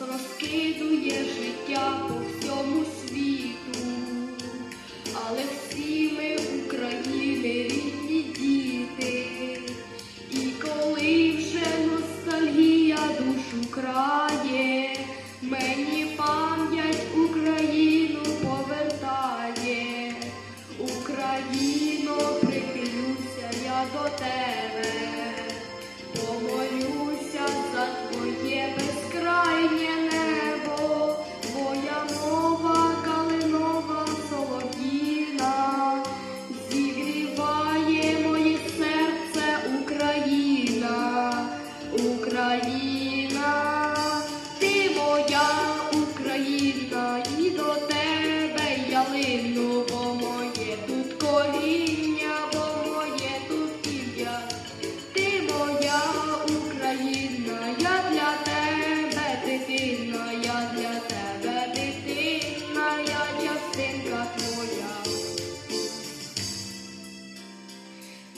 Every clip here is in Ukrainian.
розкидує життя по всьому світу, але всі ми України рідні діти, і коли вже ностальгія душу крає,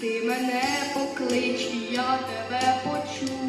Ти мене поклич, я тебе почую.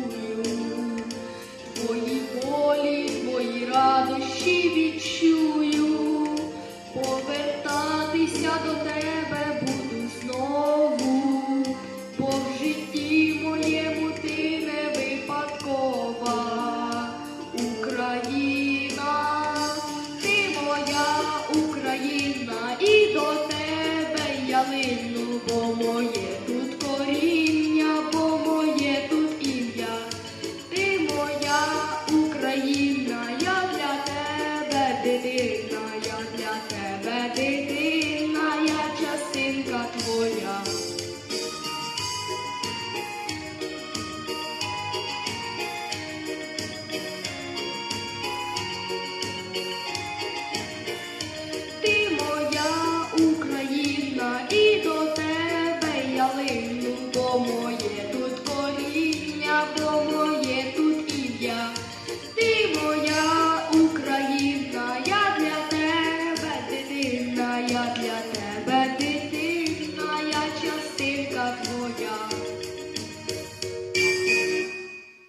Como